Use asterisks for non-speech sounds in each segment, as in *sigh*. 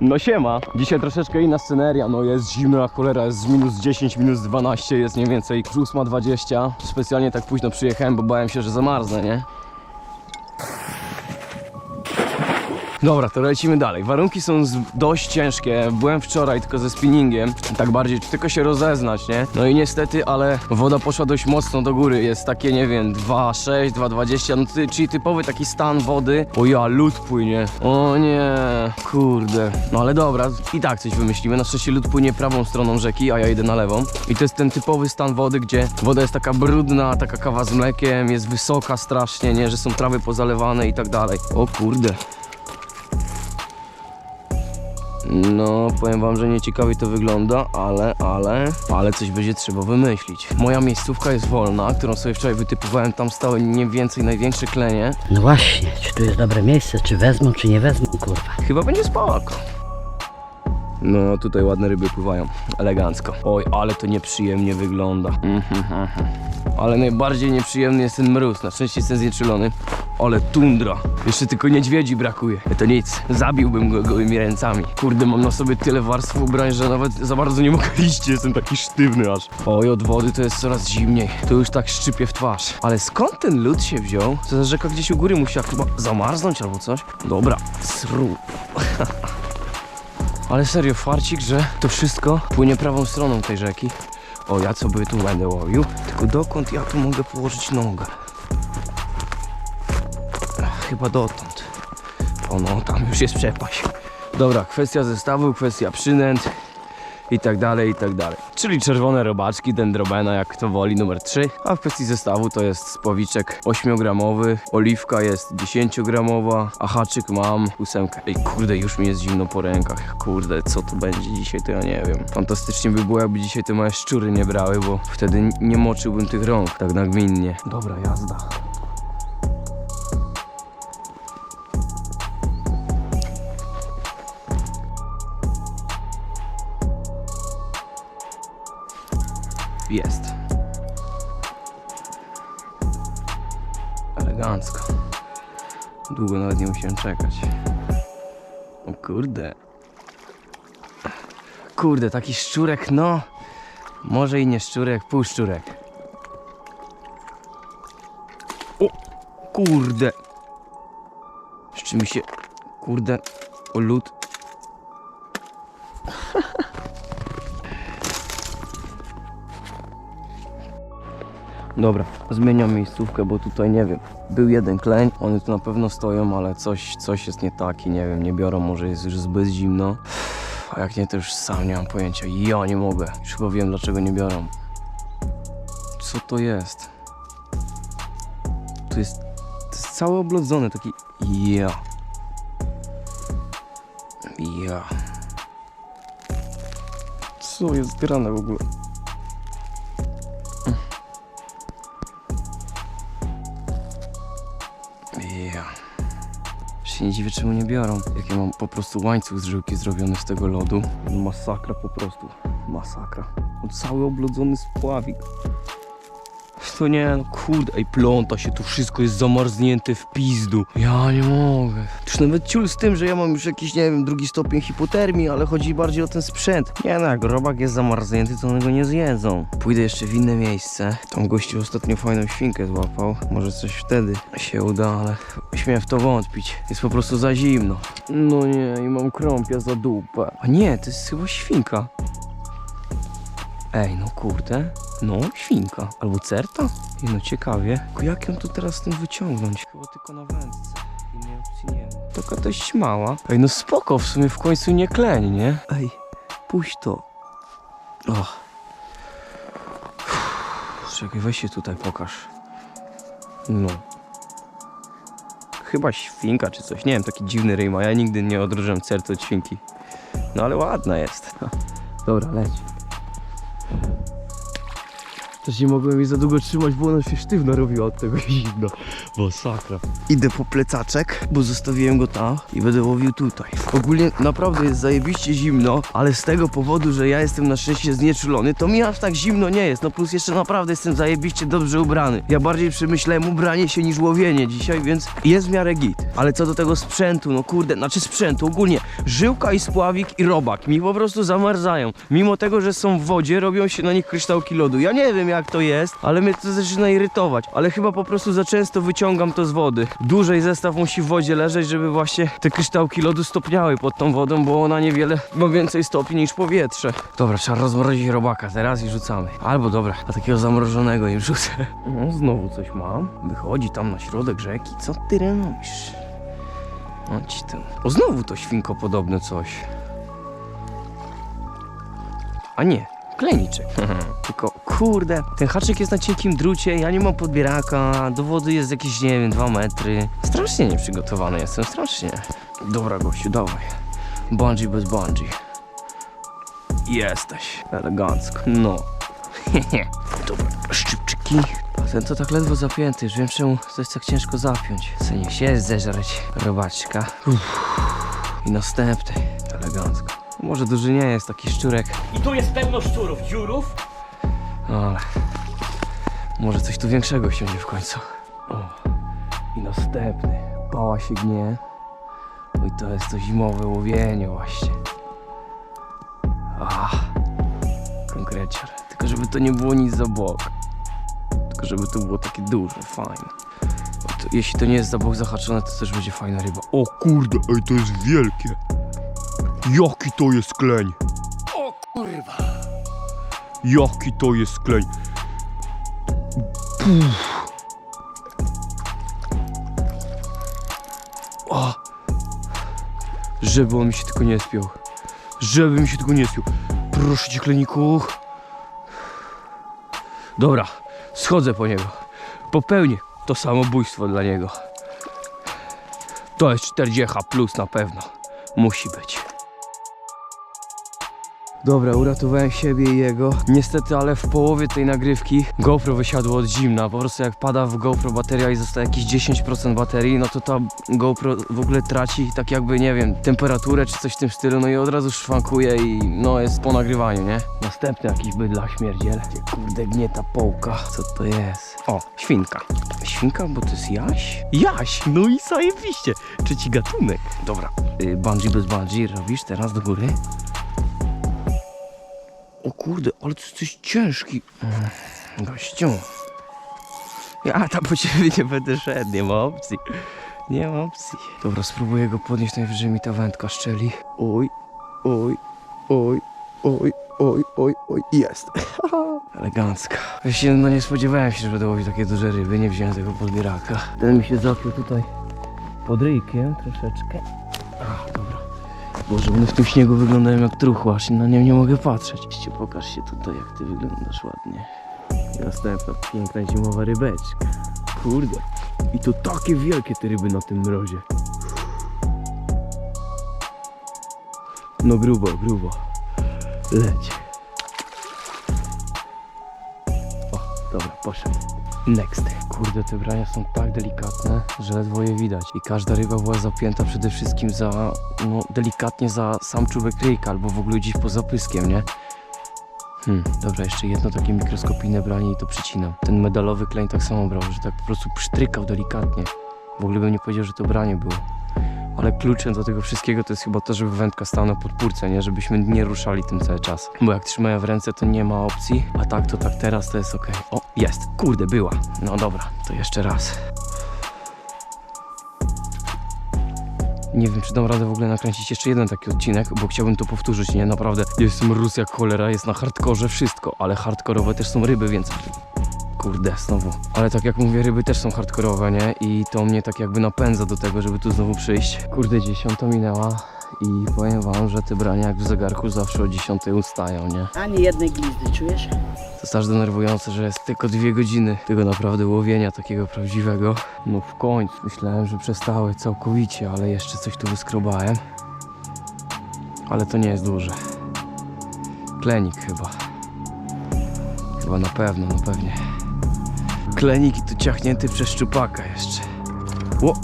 No siema, dzisiaj troszeczkę inna sceneria, no jest zimno jak cholera, jest minus 10, minus 12, jest mniej więcej 8.20 Specjalnie tak późno przyjechałem, bo bałem się, że zamarznę, nie? Dobra, to lecimy dalej. Warunki są dość ciężkie. Byłem wczoraj tylko ze spinningiem, tak bardziej tylko się rozeznać, nie? No i niestety, ale woda poszła dość mocno do góry. Jest takie, nie wiem, 2,6, 2,20, no ty, czyli typowy taki stan wody. O ja, lód płynie. O nie, kurde. No ale dobra, i tak coś wymyślimy. Na szczęście lód płynie prawą stroną rzeki, a ja idę na lewą. I to jest ten typowy stan wody, gdzie woda jest taka brudna, taka kawa z mlekiem, jest wysoka strasznie, nie? Że są trawy pozalewane i tak dalej. O kurde. No, powiem wam, że nieciekawie to wygląda, ale, ale, ale coś będzie trzeba wymyślić. Moja miejscówka jest wolna, którą sobie wczoraj wytypowałem, tam stały nie więcej największe klenie. No właśnie, czy tu jest dobre miejsce, czy wezmą, czy nie wezmą, kurwa. Chyba będzie spoko. No, tutaj ładne ryby pływają, elegancko. Oj, ale to nieprzyjemnie wygląda. Ale najbardziej nieprzyjemny jest ten mróz, na szczęście jestem znieczulony. Ale tundra. Jeszcze tylko niedźwiedzi brakuje. To nic, zabiłbym go gołymi ręcami. Kurde, mam na sobie tyle warstw ubrań, że nawet za bardzo nie mogę *laughs* iść, jestem taki sztywny aż. Oj, od wody to jest coraz zimniej. To już tak szczypie w twarz. Ale skąd ten lód się wziął? To ta rzeka gdzieś u góry musiała chyba zamarznąć albo coś? Dobra, sru. *laughs* Ale serio, farcik, że to wszystko płynie prawą stroną tej rzeki. O, ja co by tu będę łowił? Tylko dokąd ja tu mogę położyć nogę? Ach, Chyba dotąd. O no, tam już jest przepaść. Dobra, kwestia zestawu, kwestia przynęt i tak dalej, i tak dalej. Czyli czerwone robaczki, dendrobena, jak kto woli, numer 3. A w kwestii zestawu to jest spowiczek 8-gramowy, oliwka jest 10-gramowa, a haczyk mam ósemkę. Ej, kurde, już mi jest zimno po rękach. Kurde, co to będzie dzisiaj, to ja nie wiem. Fantastycznie by było, jakby dzisiaj te małe szczury nie brały, bo wtedy nie moczyłbym tych rąk tak nagminnie. Dobra, jazda. Jest. Elegancko. Długo nawet nie musiałem czekać. O kurde. Kurde, taki szczurek, no. Może i nie szczurek, pół szczurek. O, kurde. Jeszcze mi się, kurde, o lód. Dobra, zmieniam miejscówkę, bo tutaj nie wiem. Był jeden kleń, one tu na pewno stoją, ale coś, coś jest nie tak i nie wiem, nie biorą, może jest już zbyt zimno. A jak nie, to już sam nie mam pojęcia. Ja nie mogę. Już chyba wiem, dlaczego nie biorą. Co to jest? To jest, to jest całe oblodzone, taki ja. Ja. Co jest grane w ogóle? Się nie dziwię, czemu nie biorą. Jak ja mam po prostu łańcuch z żyłki zrobiony z tego lodu. Masakra po prostu. Masakra. On cały oblodzony spławik. To nie, no kurde, ej, pląta się, tu wszystko jest zamarznięte w pizdu. Ja nie mogę. Już nawet ciul z tym, że ja mam już jakiś, nie wiem, drugi stopień hipotermii, ale chodzi bardziej o ten sprzęt. Nie no, jak robak jest zamarznięty, to one go nie zjedzą. Pójdę jeszcze w inne miejsce. Tam gościu ostatnio fajną świnkę złapał. Może coś wtedy się uda, ale śmiem w to wątpić. Jest po prostu za zimno. No nie, i mam krąpia za dupę. A nie, to jest chyba świnka. Ej, no kurde. No, świnka. Albo certa? Ej, no ciekawie. Tylko jak ją tu teraz tym wyciągnąć? Chyba tylko na wędce. Innej opcji nie ma. Taka dość mała. Ej, no spoko, w sumie w końcu nie kleń, nie? Ej, puść to. Och. Uff, Czekaj, weź się tutaj pokaż. No. Chyba świnka czy coś. Nie wiem, taki dziwny ryj ma. Ja nigdy nie odróżniam certy od świnki. No ale ładna jest. *laughs* Dobra, leć. Też nie mogłem jej za długo trzymać, bo ona się sztywno robiła od tego zimno. Masakra. Idę po plecaczek, bo zostawiłem go tam i będę łowił tutaj. Ogólnie naprawdę jest zajebiście zimno, ale z tego powodu, że ja jestem na szczęście znieczulony, to mi aż tak zimno nie jest. No plus jeszcze naprawdę jestem zajebiście dobrze ubrany. Ja bardziej przemyślałem ubranie się niż łowienie dzisiaj, więc jest w miarę git. Ale co do tego sprzętu, no kurde, znaczy sprzętu ogólnie, żyłka i spławik i robak mi po prostu zamarzają. Mimo tego, że są w wodzie, robią się na nich kryształki lodu. Ja nie wiem jak to jest, ale mnie to zaczyna irytować. Ale chyba po prostu za często wyciągam to z wody. Dłużej zestaw musi w wodzie leżeć, żeby właśnie te kryształki lodu stopniały pod tą wodą, bo ona niewiele ma więcej stopni niż powietrze. Dobra, trzeba rozmrozić robaka teraz i rzucamy. Albo dobra, a takiego zamrożonego im rzucę. No, znowu coś mam. Wychodzi tam na środek rzeki. Co ty robisz? Ci tam. O, znowu to świnko podobne coś. A nie, kleniczek. Tylko kurde, ten haczyk jest na cienkim drucie, ja nie mam podbieraka, do wody jest jakieś, nie wiem, 2 metry. Strasznie nieprzygotowany jestem, strasznie. Dobra gościu, dawaj. Bungee bez bungee. Jesteś. Elegancko. No. *laughs* Dobra, szczypczyki. A ten to tak ledwo zapięty, już wiem czemu to jest tak ciężko zapiąć. Co nie się zeżreć. Robaczka. Uff. I następny. Elegancko. Może duży nie jest taki szczurek, I tu jest pełno szczurów, dziurów. ale może coś tu większego siądzie w końcu. O. I następny. Pała się gnie. Oj, to jest to zimowe łowienie właśnie. Ach, konkreciar. Tylko żeby to nie było nic za bok. Tylko żeby to było takie duże, fajne. To, jeśli to nie jest za bok zahaczone, to też będzie fajna ryba. O kurde, ej, to jest wielkie. Jaki to jest kleń? O kurwa. Jaki to jest klej? Puf. O! Żeby on mi się tylko nie spiął. Żeby mi się tylko nie spiął. Proszę cię, kleniku. Dobra, schodzę po niego. Popełnię to samobójstwo dla niego. To jest 40 plus na pewno. Musi być. Dobra, uratowałem siebie i jego. Niestety, ale w połowie tej nagrywki GoPro wysiadło od zimna. Po prostu jak pada w GoPro bateria i zostaje jakieś 10% baterii, no to ta GoPro w ogóle traci tak jakby, nie wiem, temperaturę czy coś w tym stylu, no i od razu szwankuje i no jest po nagrywaniu, nie? Następny jakiś bydlak śmierdziel. Gdzie kurde gnieta połka. Co to jest? O, świnka. Świnka, bo to jest Jaś? Jaś! No i zajebiście! Trzeci gatunek. Dobra, y, bungee bez bungee robisz teraz do góry? O kurde, ale to coś ciężki. Mm, Gościu. Ja tam po ciebie nie będę szedł, nie ma opcji. Nie ma opcji. Dobra, spróbuję go podnieść, najwyżej mi ta wędka szczeli. Oj, oj, oj, oj, oj, oj, oj, jest. *laughs* Elegancko. Właśnie no nie spodziewałem się, że będę łowił takie duże ryby, nie wziąłem tego podbieraka. Ten mi się zapiął tutaj pod ryjkiem troszeczkę. A, dobra. Boże, one w tym śniegu wyglądają jak truchła, aż na nie nie mogę patrzeć. Jeszcze pokaż się tutaj, jak ty wyglądasz ładnie. I następna piękna zimowa rybeczka. Kurde. I to takie wielkie te ryby na tym mrozie. No grubo, grubo. Leć. O, dobra, poszedł. Next. Kurde, te brania są tak delikatne, że ledwo je widać. I każda ryba była zapięta przede wszystkim za, no, delikatnie za sam czubek ryjka, albo w ogóle gdzieś poza pyskiem, nie? Hmm, dobra, jeszcze jedno takie mikroskopijne branie i to przycinam. Ten medalowy kleń tak samo brał, że tak po prostu psztrykał delikatnie. W ogóle bym nie powiedział, że to branie było. Ale kluczem do tego wszystkiego to jest chyba to, żeby wędka stała na podpórce, nie? Żebyśmy nie ruszali tym cały czas. Bo jak trzymają w ręce, to nie ma opcji. A tak, to tak teraz to jest ok. O, jest. Kurde, była. No dobra, to jeszcze raz. Nie wiem, czy dam radę w ogóle nakręcić jeszcze jeden taki odcinek, bo chciałbym to powtórzyć, nie? Naprawdę, jestem rus jak cholera, jest na hardkorze wszystko, ale hardkorowe też są ryby, więc... Kurde, znowu. Ale tak jak mówię, ryby też są hardkorowe, nie? I to mnie tak jakby napędza do tego, żeby tu znowu przyjść. Kurde, dziesiąta minęła i powiem wam, że te brania jak w zegarku zawsze o dziesiątej ustają, nie? Ani jednej glizdy, czujesz? To jest aż denerwujące, że jest tylko dwie godziny tego naprawdę łowienia takiego prawdziwego. No w końcu. Myślałem, że przestały całkowicie, ale jeszcze coś tu wyskrobałem. Ale to nie jest duże. Klenik chyba. chyba na pewno, no pewnie. Klenik i tu ciachnięty przez szczupaka jeszcze. Ło!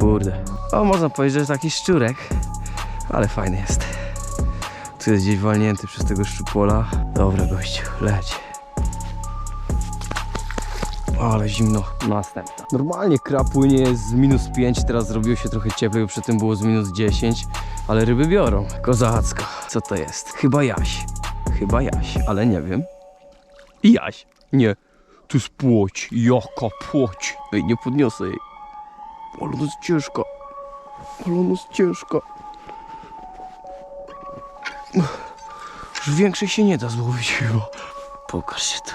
Kurde. O, można powiedzieć, że taki szczurek. Ale fajny jest. Tu jest gdzieś walnięty przez tego szczupola. Dobra, gościu, leć. Ale zimno. Następna. Normalnie kra płynie jest z minus 5, teraz zrobiło się trochę cieplej, bo przedtem było z minus 10. Ale ryby biorą. Kozacko. Co to jest? Chyba jaś. Chyba jaś, ale nie wiem. Jaś. Nie. To jest płoć. Jaka płoć. Ej, nie podniosę jej. Ale ona jest ciężka. Ale ona jest ciężka. Już większej się nie da złowić chyba. Pokaż się tu.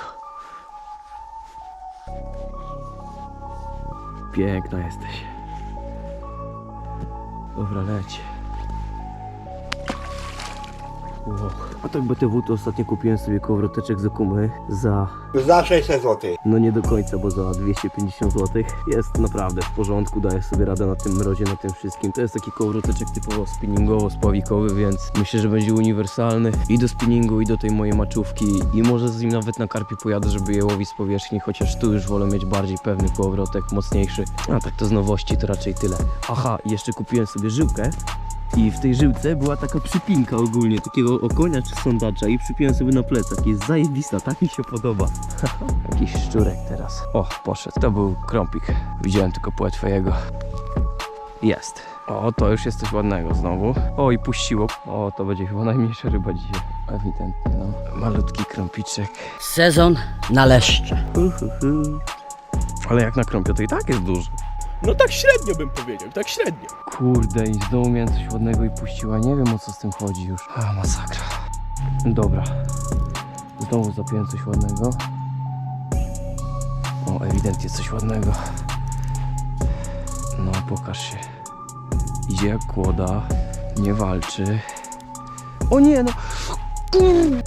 Piękna jesteś. Dobra, leć. A tak BTW to ostatnio kupiłem sobie kołowroteczek z Okumy za Za 600 zł. no nie do końca, bo za 250 zł jest naprawdę w porządku, daje sobie radę na tym mrozie, na tym wszystkim. To jest taki kołowroteczek typowo spinningowo-spławikowy, więc myślę, że będzie uniwersalny i do spinningu, i do tej mojej maczówki i może z nim nawet na karpie pojadę, żeby je łowić z powierzchni, chociaż tu już wolę mieć bardziej pewny kołowrotek, mocniejszy. A tak to z nowości to raczej tyle. Aha, jeszcze kupiłem sobie żyłkę, i w tej żyłce była taka przypinka ogólnie, takiego okonia czy sądacza i przypiłem sobie na plecach. Jest zajebista, tak mi się podoba. *laughs* Jakiś szczurek teraz. O, poszedł. To był krąpik. Widziałem tylko płetwę jego. Jest. O, to już jest coś ładnego znowu. O, i puściło. O, to będzie chyba najmniejsza ryba dzisiaj. Ewidentnie, no. Malutki krąpiczek. Sezon na leszcze. Uhuhu. Ale jak na krąpie, to i tak jest duży. No tak średnio bym powiedział, tak średnio. Kurde, i znowu miałem coś ładnego i puściła. Nie wiem o co z tym chodzi już. A, masakra. Dobra. Znowu zapiłem coś ładnego. O, ewidentnie coś ładnego. No, pokaż się. Idzie jak kłoda. Nie walczy. O nie, no.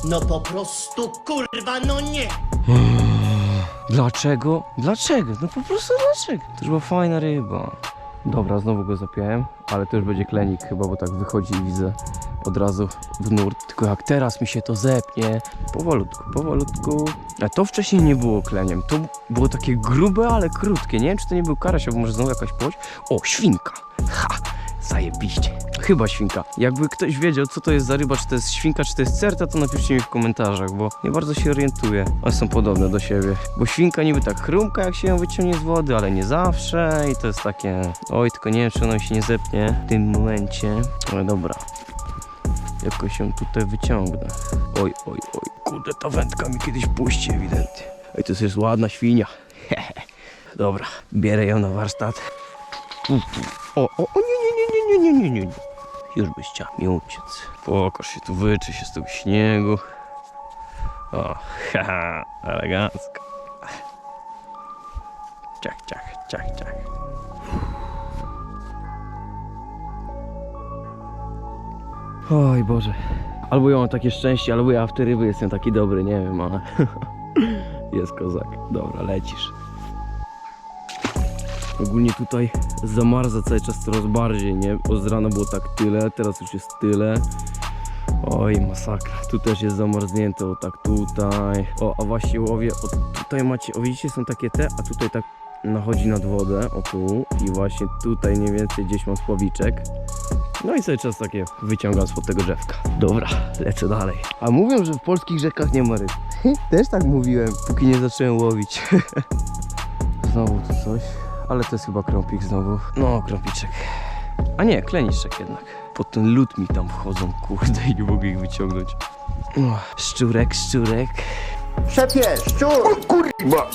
No po prostu kurwa, no nie! *gasps* *gasps* Dlaczego? Dlaczego? No po prostu dlaczego? To już była fajna ryba. Dobra, znowu go zapiąłem, ale to już będzie klenik chyba, bo tak wychodzi i widzę od razu w nurt. Tylko jak teraz mi się to zepnie, powolutku, powolutku. A to wcześniej nie było kleniem, to było takie grube, ale krótkie. Nie wiem, czy to nie był karaś, albo może znowu jakaś płoć. O, świnka! Ha! Zajebiście. Chyba świnka. Jakby ktoś wiedział, co to jest za ryba, czy to jest świnka, czy to jest certa, to napiszcie mi w komentarzach, bo nie bardzo się orientuję. One są podobne do siebie. Bo świnka niby tak chrumka, jak się ją wyciągnie z wody, ale nie zawsze i to jest takie... Oj, tylko nie wiem, czy ono się nie zepnie w tym momencie. Ale dobra. Jakoś się tutaj wyciągnę. Oj, oj, oj. Kurde, ta wędka mi kiedyś puści ewidentnie. Ej, to jest ładna świnia. *laughs* Dobra, bierę ją na warsztat. O, o, o nie, nie, nie, nie, nie, nie, nie. Już byś chciał mi uciec. Pokaż się tu, wyczy się z tego śniegu. O, *laughs* haha, elegancko. Ciach, ciach, ciach, ciach. Oj Boże. Albo ja mam takie szczęście, albo ja w te ryby jestem taki dobry, nie wiem, ale *laughs* jest kozak. Dobra, lecisz. Ogólnie tutaj zamarza cały czas coraz bardziej, nie? Bo z rana było tak tyle, teraz już jest tyle. Oj, masakra. Tu też jest zamarznięte, o tak tutaj. O, a właśnie łowię, o tutaj macie, o widzicie, są takie te, a tutaj tak nachodzi nad wodę, o tu. I właśnie tutaj mniej więcej gdzieś mam spławiczek. No i cały czas takie wyciągam spod tego drzewka. Dobra, lecę dalej. A mówią, że w polskich rzekach nie ma ryb. Też tak mówiłem, póki nie zacząłem łowić. *laughs* Znowu tu coś. Ale to jest chyba krąpik znowu. No, krąpiczek. A nie, kleniczek jednak. Pod ten lód mi tam wchodzą, kurde, i nie mogę ich wyciągnąć. O, szczurek, szczurek. Szefie, szczur! Kurwa!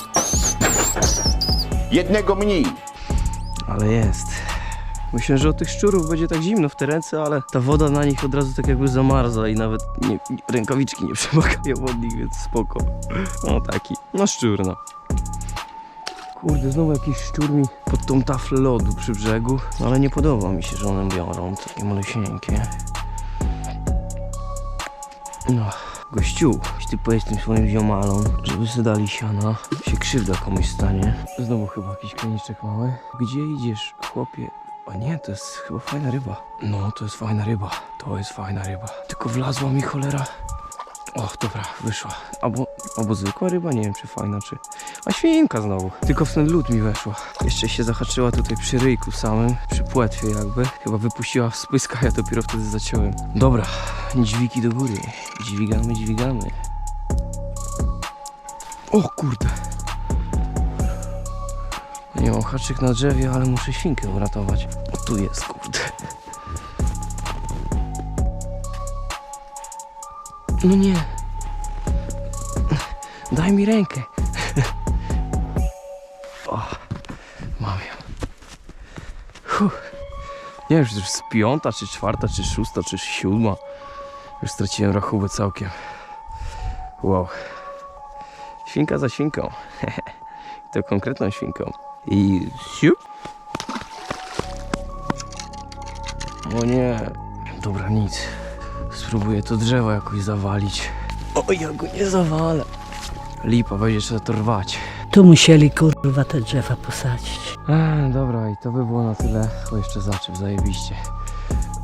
Jednego mniej. Ale jest. Myślę, że od tych szczurów będzie tak zimno w te ręce, ale ta woda na nich od razu tak jakby zamarza i nawet nie, nie, rękawiczki nie przemagają od nich, więc spoko. No taki, no szczur no. Kurde, znowu jakiś szczur mi pod tą taflę lodu przy brzegu, no ale nie podoba mi się, że one biorą takie malusieńkie. No, gościu, ty powiedz tym swoim ziomalom, żeby sobie dali siana, się krzywda komuś stanie. Znowu chyba jakiś kliniczek mały. Gdzie idziesz, chłopie? O nie, to jest chyba fajna ryba. No, to jest fajna ryba. To jest fajna ryba. Tylko wlazła mi cholera O, dobra, wyszła. Albo, albo zwykła ryba, nie wiem czy fajna, czy... A świnka znowu. Tylko w ten lód mi weszła. Jeszcze się zahaczyła tutaj przy ryjku samym, przy płetwie jakby. Chyba wypuściła spyska, ja dopiero wtedy zaciąłem. Dobra, dźwigi do góry. Dźwigamy, dźwigamy. O kurde. Nie mam haczyk na drzewie, ale muszę świnkę uratować. Tu jest, kurde. No nie. Daj mi rękę. Nie wiem, piąta, czy czwarta, czy szósta, czy siódma. Już straciłem rachubę całkiem. Wow. Świnka za świnką. *laughs* to konkretną świnką. I siup. O nie. Dobra, nic. Spróbuję to drzewo jakoś zawalić. O, ja go nie zawalę. Lipa, będzie trzeba to rwać. Tu musieli kurwa te drzewa posadzić. A, dobra, i to by było na tyle. O, jeszcze zaczep, zajebiście.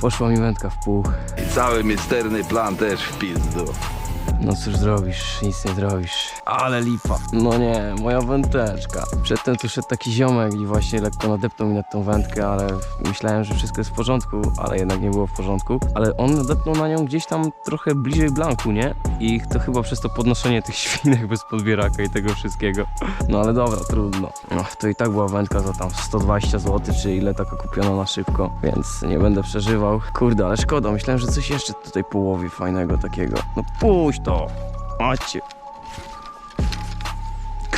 Poszła mi wędka w pół. I cały misterny plan też w pizdu. No cóż zrobisz, nic nie zrobisz. Ale lipa. No nie, moja wędeczka. Przedtem tu szedł taki ziomek i właśnie lekko nadepnął mi na tą wędkę, ale myślałem, że wszystko jest w porządku, ale jednak nie było w porządku. Ale on nadepnął na nią gdzieś tam trochę bliżej blanku, nie? I to chyba przez to podnoszenie tych *laughs* świnek bez podbieraka i tego wszystkiego. No ale dobra, trudno. No, to i tak była wędka za tam 120 zł, czy ile taka kupiona na szybko, więc nie będę przeżywał. Kurde, ale szkoda, myślałem, że coś jeszcze tutaj połowi fajnego takiego. No puść to! Macie!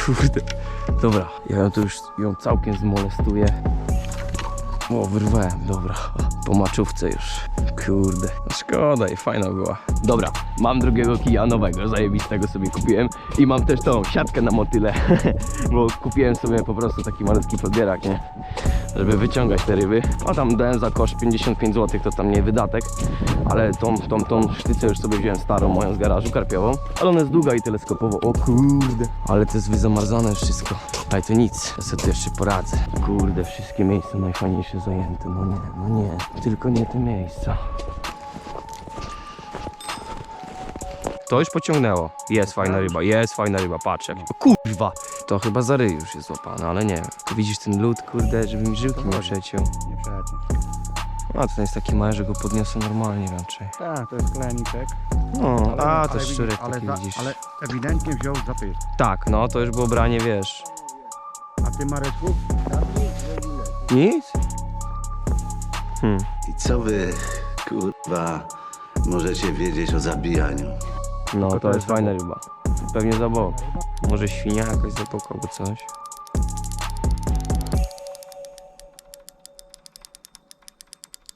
Kurde. Dobra, ja tu już ją całkiem zmolestuję. O, wyrwałem, dobra. *laughs* Po maczówce już. Kurde, no szkoda i fajna była. Dobra, mam drugiego kija nowego, zajebistego sobie kupiłem. I mam też tą siatkę na motyle, *laughs* bo kupiłem sobie po prostu taki malutki podbierak, nie? Żeby wyciągać te ryby. O tam dałem za koszt 55 zł, to tam nie wydatek. Ale tą, tą, tą sztycę już sobie wziąłem starą moją z garażu karpiową. Ale ona jest długa i teleskopowo. O kurde. Ale to jest wyzamarzane wszystko. Ale to nic, ja sobie tu jeszcze poradzę. Kurde, wszystkie miejsca najfajniejsze zajęte. No nie, no nie. Tylko nie te miejsca. To już pociągnęło. Jest fajna ryba, jest fajna ryba, patrz jak. O kurwa! To chyba za ryj już jest złapane, ale nie wiem. Widzisz ten lód, kurde, żeby mi żyłki nie przeciął. Nie przechodzi. A ten jest taki mały, że go podniosę normalnie raczej. Tak, to jest kleniczek. No, Ale- a ale to widzisz, szczurek ale taki za- widzisz. Ale ewidentnie wziął zapyt. Tak, no to już było branie, wiesz. A ty Mareczku? Nic? Hmm. I co wy, kurwa, możecie wiedzieć o zabijaniu? No, to jest fajna ryba. Pewnie za bok. Może świnia jakoś za bok albo coś.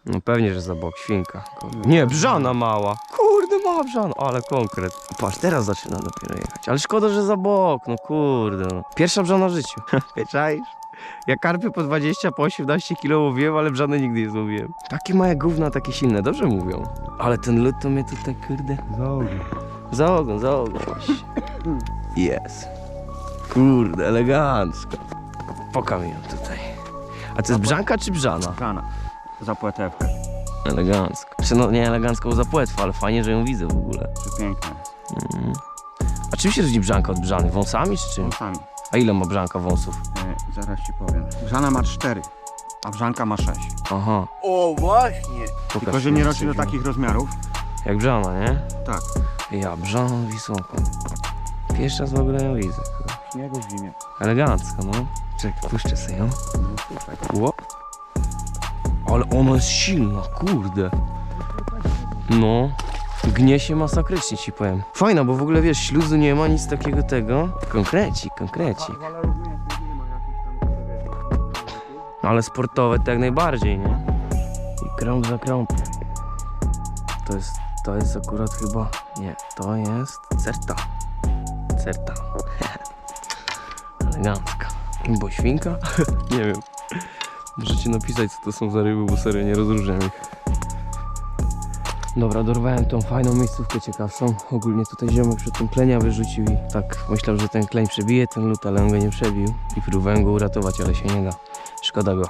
No pewnie, że za bok, świnka. Nie, brzana mała. Kurde, mała brzana, ale konkret. Patrz, teraz zaczyna dopiero jechać. Ale szkoda, że za bok, no kurde. No. Pierwsza brzana w życiu. *laughs* Wieczaisz? Ja karpy po 20, po 18 kg łowiłem, ale brzany nigdy nie złowiłem. Takie małe gówna, takie silne, dobrze mówią. Ale ten lód to mnie tutaj, kurde... Za ogon, za ogon właśnie. Jest. Kurde, elegancko. Pokam ją tutaj. A to jest brzanka czy brzana? Kana. Za płetewkę. Elegancko. Czy no nie elegancko za płetwa, ale fajnie, że ją widzę w ogóle. Przepiękne. Mhm. A czym się różni brzanka od brzany? Wąsami czy czym? Wąsami. A ile ma brzanka wąsów? Zaraz ci powiem. Brzana ma cztery, a brzanka ma sześć. Aha. O właśnie! Pokaż Tylko, że nie rośnie do takich rozmiarów. Jak brzana, nie? Tak. Ja, brzaną wysoko. Pierwszy raz w ogóle ją widzę. kurwa. Śniegu w zimie. Elegancko, no. Czekaj, puszczę sobie ją. No słuchaj. Ło. Ale ona jest silna, kurde. No. Gnie się masakrycznie ci powiem. Fajna, bo w ogóle wiesz, śluzu nie ma, nic takiego tego. Konkrecik, konkrecik. Ale sportowe to jak najbardziej, nie? I krąg za krągiem. To jest, to jest akurat chyba, nie, to jest certa. Certa. *laughs* Elegancka. Bo świnka? *laughs* nie wiem. Możecie napisać co to są za ryby, bo serio nie rozróżniam ich. Dobra, dorwałem tą fajną miejscówkę ciekawszą. Ogólnie tutaj ziomek przed tym klenia wyrzucił i tak myślał, że ten kleń przebije ten lód, ale on go nie przebił. I próbowałem go uratować, ale się nie da. Szkoda go.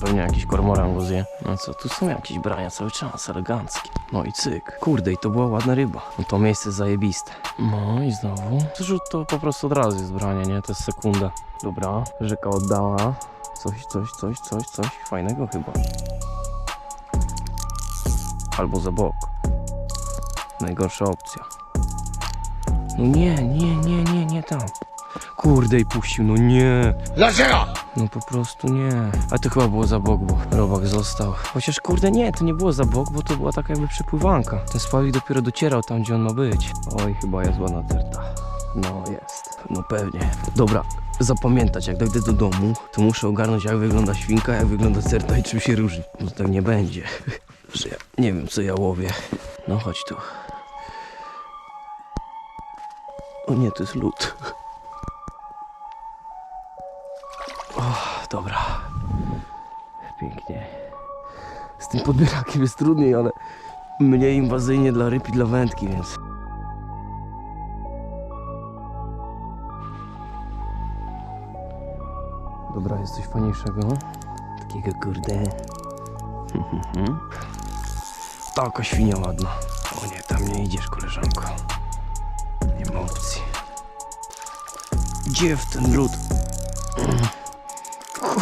Pewnie jakiś kormoran go zje. No co, tu są jakieś brania cały czas, eleganckie. No i cyk. Kurde, i to była ładna ryba. No to miejsce zajebiste. No i znowu. Rzut to po prostu od razu jest branie, nie? To jest sekunda. Dobra, rzeka oddała. Coś, coś, coś, coś, coś fajnego chyba. Albo za bok. Najgorsza opcja. No nie, nie, nie, nie, nie tam. Kurde i puścił, no nie. Dlaczego? No po prostu nie. A to chyba było za bok, bo robak został. Chociaż kurde nie, to nie było za bok, bo to była taka jakby przepływanka. Ten spławik dopiero docierał tam, gdzie on ma być. Oj, chyba jest ładna certa. No jest. No pewnie. Dobra, zapamiętać, jak dojdę do domu, to muszę ogarnąć jak wygląda świnka, jak wygląda certa i czym się różni. Bo tak nie będzie. *laughs* Że ja nie wiem co ja łowię. No chodź tu. O nie, to jest lód. Dobra. Pięknie. Z tym podbierakiem jest trudniej, ale mniej inwazyjnie dla ryb i dla wędki, więc... Dobra, jest coś fajniejszego. Takiego kurde. Taka świnia ładna. O nie, tam nie idziesz, koleżanko. Nie ma opcji. Gdzie w ten lód?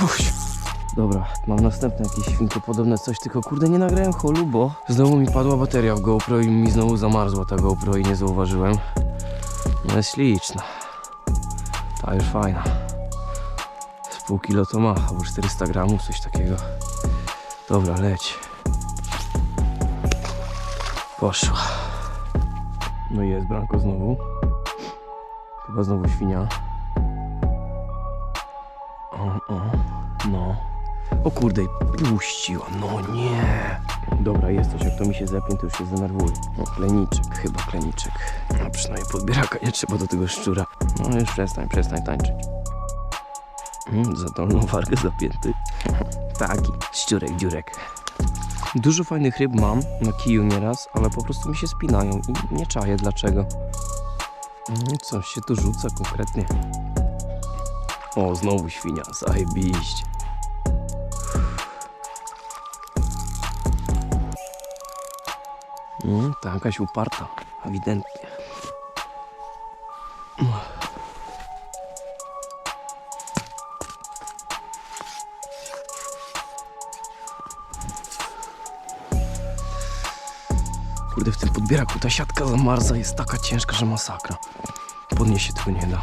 Kuś. Dobra, mam następne jakieś świnkopodobne coś, tylko kurde nie nagrałem holu, bo znowu mi padła bateria w GoPro i mi znowu zamarzła ta GoPro i nie zauważyłem. No jest śliczna. Ta już fajna. Z pół kilo to ma, albo 400 gramów, coś takiego. Dobra, leć. Poszła. No i jest branko znowu. Chyba znowu świnia. O kurde, puściła. No nie. Dobra, jest coś, jak to mi się zepnie, to już się zdenerwuję. No, kleniczek, chyba kleniczek. No przynajmniej podbieraka, nie trzeba do tego szczura. No już przestań, przestań tańczyć. Mm, za dolną wargę zapięty. Taki, szczurek, dziurek. Dużo fajnych ryb mam na kiju nieraz, ale po prostu mi się spinają i nie czaję dlaczego. Mm, Coś się tu rzuca konkretnie. O, znowu świnia, zajebiście. Mm, ta jakaś uparta, ewidentnie. Kurde, w tym podbieraku ta siatka zamarza jest taka ciężka, że masakra. Podnieść się tego nie da.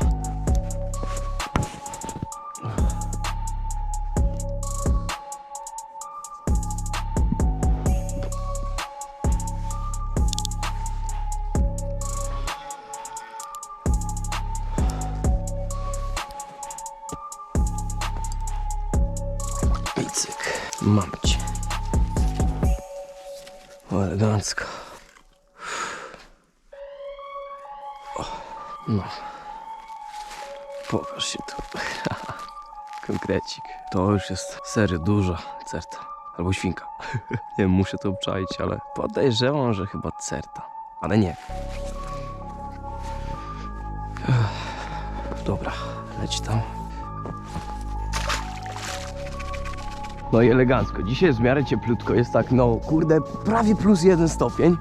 Już jest serio duża certa. Albo świnka. *laughs* nie muszę to obczaić, ale podejrzewam, że chyba certa. Ale nie. Dobra, leć tam. No i elegancko. Dzisiaj jest w miarę cieplutko. Jest tak, no kurde, prawie plus jeden stopień.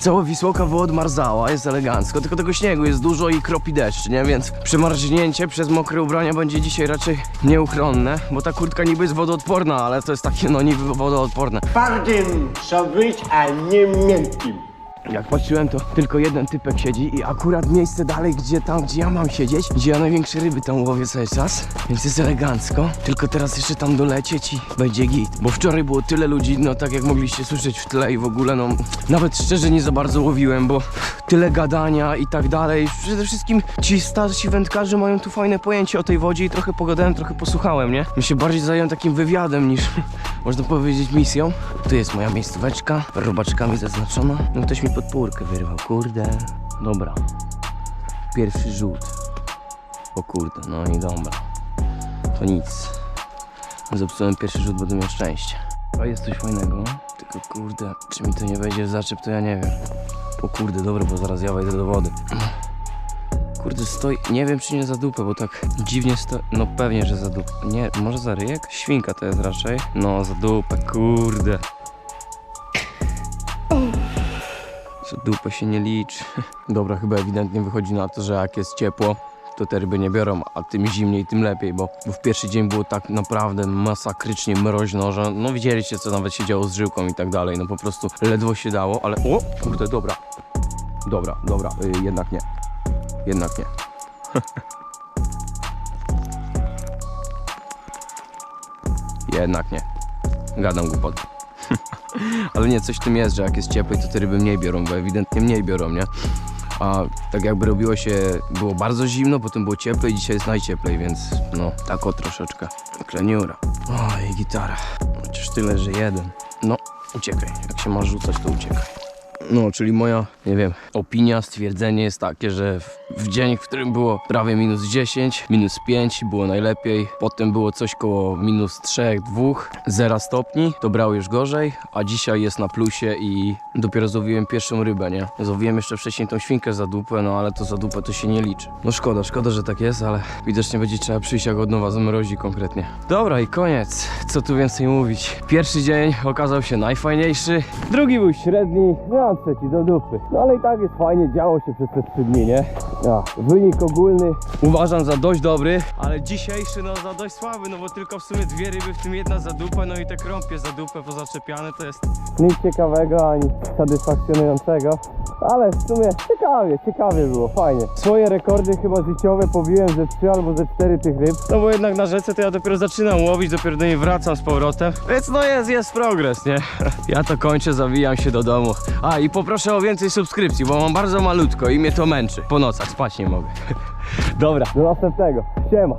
Cała Wisłoka wyodmarzała, jest elegancko, tylko tego śniegu jest dużo i kropi deszcz, nie? Więc przemarznięcie przez mokre ubrania będzie dzisiaj raczej nieuchronne, bo ta kurtka niby jest wodoodporna, ale to jest takie no niby wodoodporne. Twardym trzeba być, a nie miękkim. Jak patrzyłem, to tylko jeden typek siedzi i akurat miejsce dalej, gdzie tam, gdzie ja mam siedzieć, gdzie ja największe ryby tam łowię cały czas, więc jest elegancko. Tylko teraz jeszcze tam dolecieć i będzie git. Bo wczoraj było tyle ludzi, no tak jak mogliście słyszeć w tle i w ogóle, no nawet szczerze nie za bardzo łowiłem, bo tyle gadania i tak dalej. Przede wszystkim ci starsi wędkarze mają tu fajne pojęcie o tej wodzie i trochę pogadałem, trochę posłuchałem, nie? My się bardziej zająłem takim wywiadem niż, *laughs* można powiedzieć, misją. Tu jest moja miejscóweczka, robaczkami zaznaczona. No ktoś mi podpórkę wyrwał, kurde. Dobra. Pierwszy rzut. O kurde, no i dobra. To nic. Zepsułem pierwszy rzut, będę miał szczęście. A jest coś fajnego, tylko kurde, czy mi to nie wejdzie w zaczep, to ja nie wiem. O kurde, dobra, bo zaraz ja wejdę do wody. Kurde, stoi, nie wiem czy nie za dupę, bo tak dziwnie stoi, no pewnie, że za dupę. Nie, może za ryjek? Świnka to jest raczej. No, za dupę, kurde. Za dupę się nie liczy. *laughs* Dobra, chyba ewidentnie wychodzi na to, że jak jest ciepło, to te ryby nie biorą, a tym zimniej, tym lepiej, bo, bo w pierwszy dzień było tak naprawdę masakrycznie mroźno, że no widzieliście co nawet się działo z żyłką i tak dalej, no po prostu ledwo się dało, ale o, kurde, dobra. Dobra, dobra, y, jednak nie. Jednak nie. *laughs* jednak nie. Gadam głupoty. *laughs* Ale nie, coś w tym jest, że jak jest ciepłej, to te ryby mniej biorą, bo ewidentnie mniej biorą, nie? A tak jakby robiło się, było bardzo zimno, potem było cieplej, dzisiaj jest najcieplej, więc no, tak o troszeczkę. Kleniura. Oj, gitara. Chociaż tyle, że jeden. No, uciekaj. Jak się masz rzucać, to uciekaj. No, czyli moja, nie wiem, opinia, stwierdzenie jest takie, że w, w dzień, w którym było prawie minus 10, minus 5 było najlepiej, potem było coś koło minus 3, 2, 0 stopni, to brało już gorzej, a dzisiaj jest na plusie i dopiero złowiłem pierwszą rybę, nie? Złowiłem jeszcze wcześniej tą świnkę za dupę, no ale to za dupę to się nie liczy. No szkoda, szkoda, że tak jest, ale widocznie będzie trzeba przyjść jak od nowa zamrozi konkretnie. Dobra i koniec, co tu więcej mówić. Pierwszy dzień okazał się najfajniejszy, drugi był średni, no a trzeci do dupy. No ale i tak jest fajnie, działo się przez te trzy dni, nie? Wynik ogólny uważam za dość dobry, ale dzisiejszy no za dość słaby, no bo tylko w sumie dwie ryby, w tym jedna za dupę, no i te krąpie za dupę pozaczepiane to jest nic ciekawego ani satysfakcjonującego. Ale w sumie ciekawie, ciekawie było, fajnie. Swoje rekordy chyba życiowe pobiłem ze trzy albo ze cztery tych ryb. No bo jednak na rzece to ja dopiero zaczynam łowić, dopiero do niej wracam z powrotem. Więc no jest, jest progres, nie? *laughs* Ja to kończę, zawijam się do domu. A i poproszę o więcej subskrypcji, bo mam bardzo malutko i mnie to męczy. Po nocach spać nie mogę. *laughs* Dobra, do następnego. Siema.